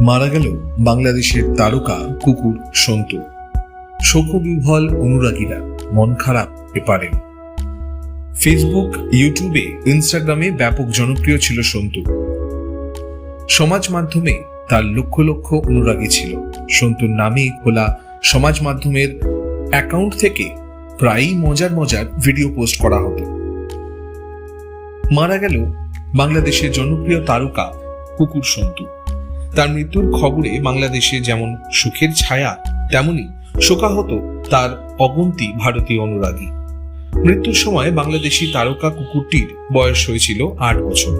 মারা গেল বাংলাদেশের তারকা কুকুর সন্তু। শোকবিহ্বল অনুরাগীরা মন খারাপ এপারে ফেসবুক ইউটিউবে ইনস্টাগ্রামে ব্যাপক জনপ্রিয় ছিল সন্তু। সমাজ মাধ্যমে তার লক্ষ লক্ষ অনুরাগী ছিল। সন্তুর নামে খোলা সমাজ মাধ্যমের অ্যাকাউন্ট থেকে প্রায়ই মজার মজার ভিডিও পোস্ট করা হতো। মারা গেল বাংলাদেশের জনপ্রিয় তারকা কুকুর সন্তু। তার মৃত্যুর খবরে বাংলাদেশে যেমন সুখের ছায়া, তেমনি শোকাহত তার অগন্তি ভারতীয় অনুরাগী। মৃত্যুর সময় বাংলাদেশি তারকা কুকুরটির বয়স হয়েছিল আট বছর।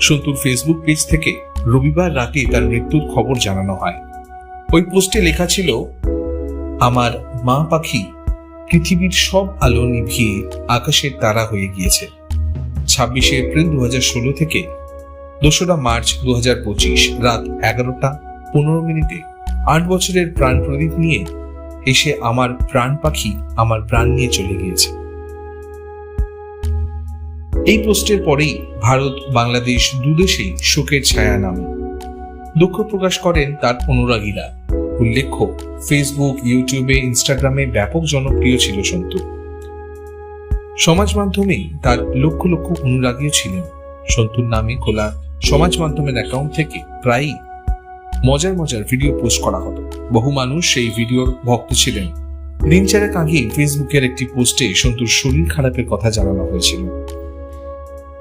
সন্তুর ফেসবুক পেজ থেকে রবিবার রাতে তার মৃত্যুর খবর জানানো হয়। ওই পোস্টে লেখা ছিল, আমার মা পাখি পৃথিবীর সব আলো নিভিয়ে আকাশের তারা হয়ে গিয়েছে। ছাব্বিশে এপ্রিল দু থেকে দোসরা মার্চ দু হাজার পঁচিশ রাত এগারোটা পনেরো মিনিটে আট বছরের প্রাণ প্রদীপ নিয়ে এসে আমার প্রাণ পাখি আমার প্রাণ নিয়ে চলে গিয়েছে। এই পোস্টের পরেই ভারত বাংলাদেশ দুদেশেই শোকের ছায়া নামে। দুঃখ প্রকাশ করেন তার অনুরাগীরা। উল্লেখ্য ফেসবুক ইউটিউবে ইনস্টাগ্রামে ব্যাপক জনপ্রিয় ছিল সন্তু। সমাজ মাধ্যমেই তার লক্ষ লক্ষ অনুরাগীও ছিলেন। সন্তুর নামে খোলা সমাজ মাধ্যমের অ্যাকাউন্ট থেকে প্রায়ই মজার মজার ভিডিও পোস্ট করা হতো। বহু মানুষ সেই ভিডিওর ভক্ত ছিলেন। দিন চারেক আগে ফেসবুকের একটি পোস্টে সন্তুর শরীর খারাপের কথা জানানো হয়েছিল।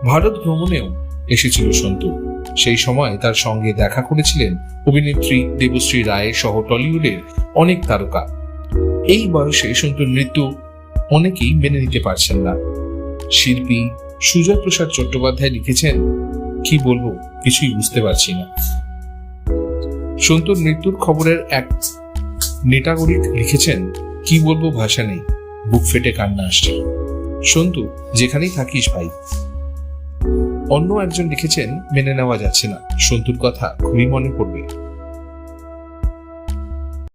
ভারত ভ্রমণেও এসেছিল সন্তু। সেই সময় তার সঙ্গে দেখা করেছিলেন অভিনেত্রী দেবশ্রী রায় সহ টলিউডের অনেক তারকা। এই বয়সে সন্তুর মৃত্যু অনেকেই মেনে নিতে পারছেন না। শিল্পী সুজয় প্রসাদ চট্টোপাধ্যায় লিখেছেন কি বলব, কিছুই বুঝতে পারছি না। সন্তুর মৃত্যুর খবরের এক নেটাগরিক লিখেছেন, কি বলব ভাষা নেই, বুক ফেটে কান্না আসছে। সন্তু, যেখানেই থাকিস ভাই। অন্য একজন লিখেছেন, মেনে নেওয়া যাচ্ছে না। সন্তুর কথা খুবই মনে পড়বে।